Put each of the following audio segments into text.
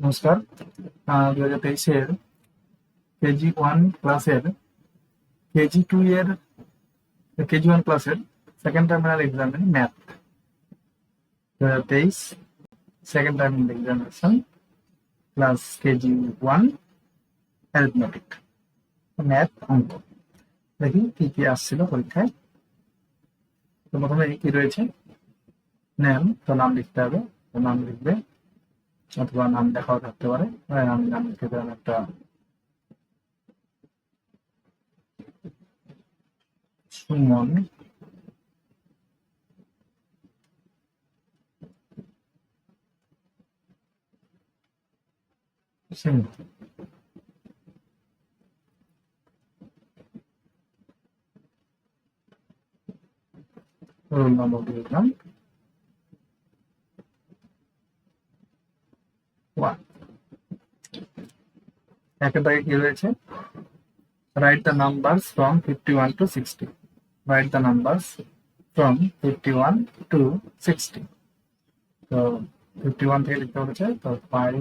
নমস্কার। দু হাজার তেইশের কেজি ওয়ান ক্লাসের, কেজি টু এর, কেজি ওয়ান ক্লাসের second terminal exam in math দু হাজার তেইশ second terminal examination class KG one arithmetic math অঙ্ক। দেখি কি কি আসছিল পরীক্ষায়। তো প্রথমে কি রয়েছে? নেম, তো নাম লিখতে হবে। তো নাম লিখবে অথবা নাম দেখাও থাকতে পারে। হ্যাঁ, আমি নাম লিখে দিলাম একটা। সুমন। সিংহ রোল নম্বর দিয়ে দিলাম ওয়ান দাগে কি রয়েছে write the numbers from fifty one to sixty write the numbers from fifty one to sixty তো ফিফটি ওয়ান থেকে লিখতে বলেছে তো five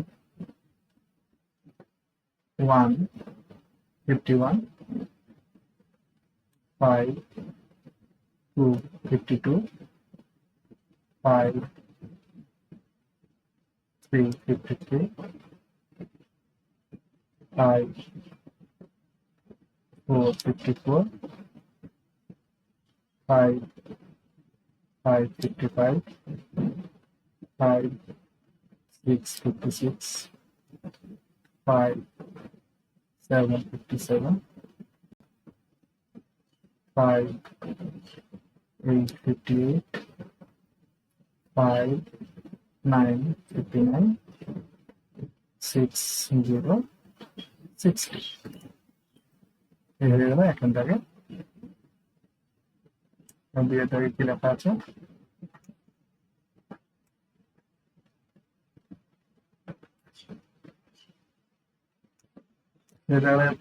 one fifty one five two fifty two five three fifty three, type 454 5 555 5 656 5 757 5 858 5 959 60 sixty এই হয়ে গেল এখন দুই থেকে কি লেখা আছে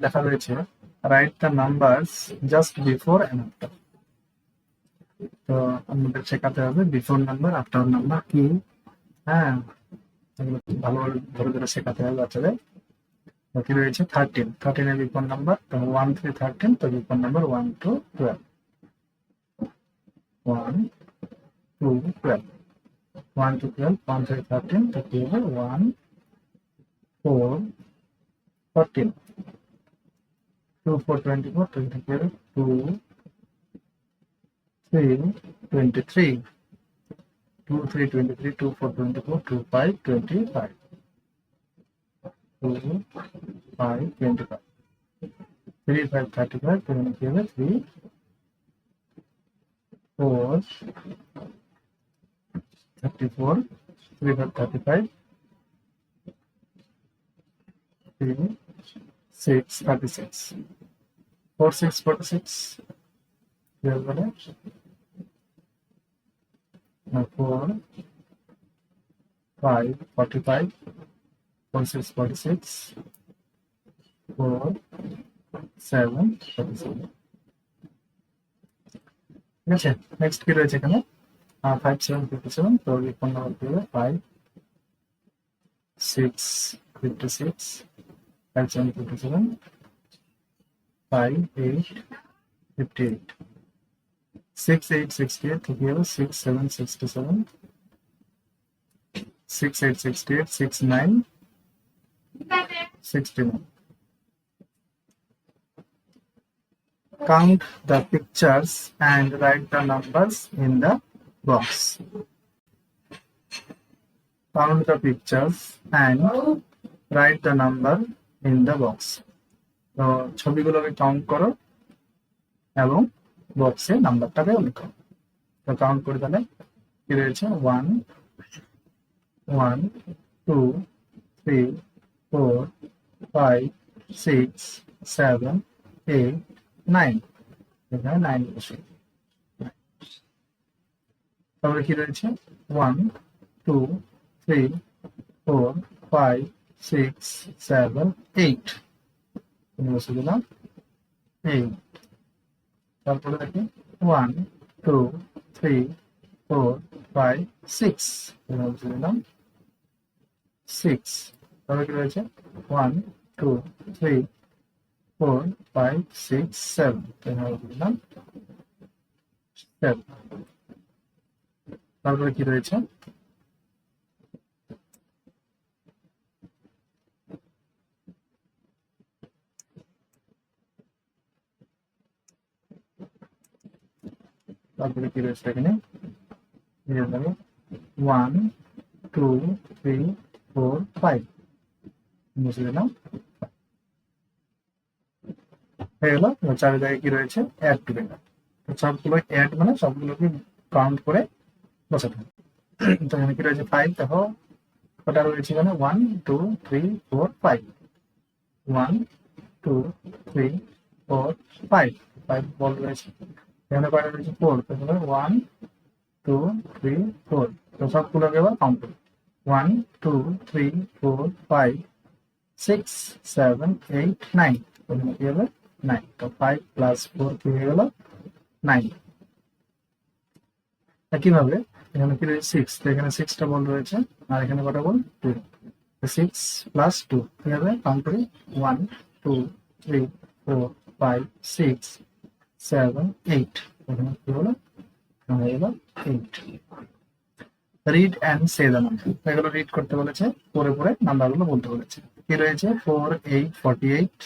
লেখা রয়েছে write the numbers just before and after তো আমাদের শেখাতে হবে বিফোর নাম্বার আফটার নাম্বার কি? হ্যাঁ এগুলো ভালো ধরে ধরে শেখাতে হবে বাচ্চাদের। বাকি রয়েছে থার্টিন থার্টিনের বিপদ নাম্বার তো ওয়ান থ্রি থার্টিন তো বিপদ number one two twelve one two twelve one two twelve one three thirteen তো কি হবে one four fourteen two four twenty four তো কি হবে two three twenty three two three twenty three two four twenty four two five twenty five 2, 5, 25. 3, 5, 27, 3, 4, 34, 3, 5, 35, 3, 6, 36. 4, 6, 46, 12, 4, 5, 45, 46 46 4 7 47 ঠিক আছে next কি রয়েছে এখানে ফাইভ সেভেন ফিফটি সেভেন তো লিখন নাম্বার কি হবে five six fifty six five seven fifty seven five eight fifty eight six eight sixty eight থেকে হবে six seven sixty seven six eight sixty eight six nine 61 count the pictures and write the numbers in the box count the pictures and write the number in the box So, chobi তো ছবিগুলোকে count করো এবং বক্সে নাম্বারটাকে লেখো তো count করে তাহলে কি রয়েছে one one two three four five six seven eight nine এখানে নাইন বসে। তারপরে কি রয়েছে? One two three four five six seven eight বসে দিলাম এইট তারপরে দেখি। One two three four five six দিলাম সিক্স তারপরে কি রয়েছে? One two three four five six seven দিলাম সেভেন তারপরে কি রয়েছে? তারপরে কি রয়েছে এখানে? One two three four five মুছে হয়ে গেল। এবার চারি জায়গায় কি রয়েছে? অ্যাড টু গেল সবগুলো অ্যাড মানে সবগুলোকে কাউন্ট করে বসাতে হবে। তো এখানে কি রয়েছে? ফাইভ দেখো। কটা রয়েছে এখানে? One two three four five one two three four five five ball রয়েছে। এখানে কয়টা রয়েছে? ফোর তাহলে ওয়ান টু থ্রি ফোর তো সবগুলোকে এবার কাউন্ট করি। One two three four five six seven eight nine এখানে কি হবে নাইন তো ফাইভ প্লাস ফোর কি হয়ে গেল নাইন একইভাবে এখানে কি রয়েছে সিক্স তো এখানে সিক্সটা বল রয়েছে আর এখানে কটা ball two six plus two কি হবে কাউন্ট করি one two three four five six seven eight এখানে কি হলো হয়ে গেল eight read and say the number এগুলো রিড করতে বলেছে পরে পরে নাম্বারগুলো বলতে বলেছে কি রয়েছে? Four eight forty eight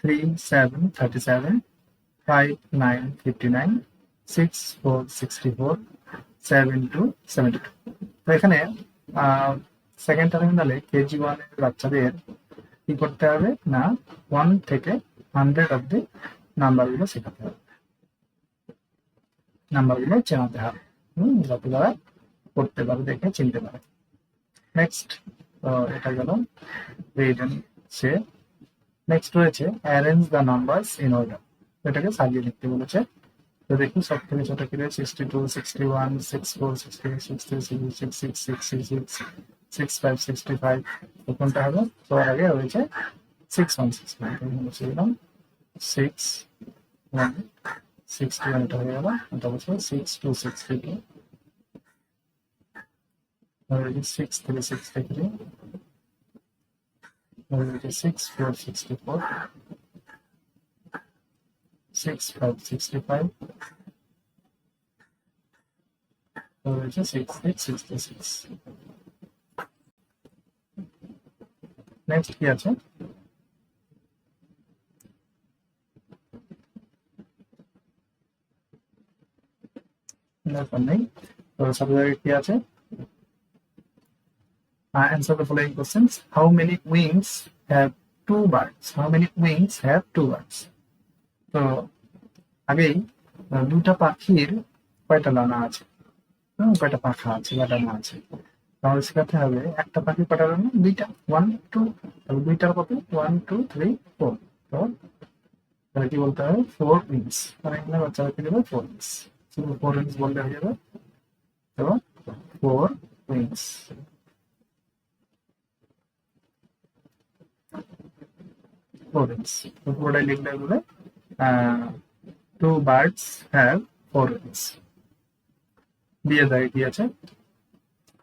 three seven thirty seven five nine fifty nine six four sixty four seven two seventy two তো এখানে সেকেন্ড টার্মিনালে কেজি ওয়ানের বাচ্চাদের কি করতে হবে? না ওয়ান থেকে হান্ড্রেড অব্দি নাম্বারগুলো শেখাতে হবে। নাম্বারগুলো চেনাতে হবে। হম, যাতে তারা পড়তে পারে, দেখে চিনতে পারে। নেক্সট তো এটা গেল। রিজন সে নেক্সট রয়েছে arrange the numbers in order এটাকে সাজিয়ে লিখতে বলেছে। তো দেখি সব থেকে ছোট কি রয়েছে? Sixty two sixty one six four sixty six three six six six six six six five sixty five কোনটা হবে? সবার আগে রয়েছে সিক্স ওয়ান সিক্স বসে দিলাম six one six two one এটা হয়ে গেল। এটা বসে six two six three 76 3 63 76 4 64 6 5 65 76 8 66 next কি আছে না নেই তো সাবজেক্ট কি আছে uh, answer the following questions. How many wings have two birds? How many wings have two birds? তো আগেই দুটা পাখির কয়টা ডানা আছে? কয়টা পাখা আছে বা ডানা আছে? তাহলে শেখাতে হবে একটা পাখি কয়টা ডানা? দুইটা। ওয়ান টু দুইটার কত? ওয়ান টু থ্রি ফোর তো তাহলে কি বলতে হবে? ফোর উইংস মানে এখানে বাচ্চাদেরকে দেবে? ফোর উইংস ফোর উইংস বললে হয়ে যাবে। তো ফোর উইংস rodents. তো পুরোটাই লিখলে বলে two birds have four wings দিয়ে দেয় আছে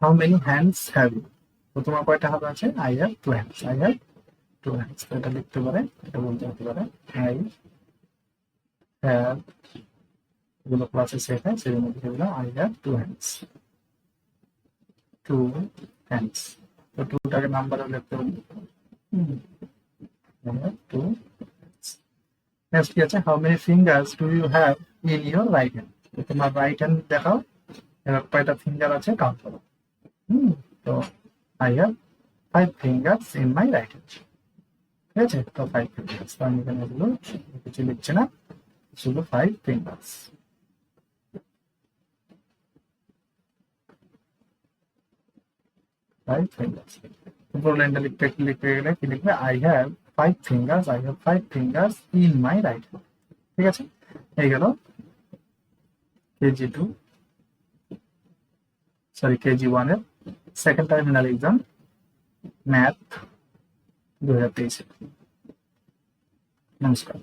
how many hands have you তো তোমার কয়টা হাত আছে? I have two hands I have two hands এটা লিখতে পারে এটা বলতে হতে পারে আই হ্যাভ এগুলো ক্লাসে শেখায় সেই জন্য লিখে I have two hands two hands তো টুটাকে নাম্বারে লিখতে হবে হুম two. Next কি আছে how many fingers do you have in your right hand? তো তোমার রাইট হ্যান্ড দেখাও। এবার কয়টা ফিঙ্গার আছে? কাউন্ট করো। হুম, তো I have five fingers in my right hand ঠিক আছে? তো ফাইভ ফিঙ্গার্স তো আমি এখানে এগুলো কিছু লিখছি না। শুধু ফাইভ ফিঙ্গার্স ফাইভ ফিঙ্গার্স উপর লাইনটা লিখতে লিখতে গেলে কি লিখবে? I have five fingers I have five fingers in my right ঠিক আছে? এই গেল কেজি টু সরি কেজি ওয়ানের সেকেন্ড টার্মিনাল এক্সাম ম্যাথ দু হাজার তেইশে নমস্কার।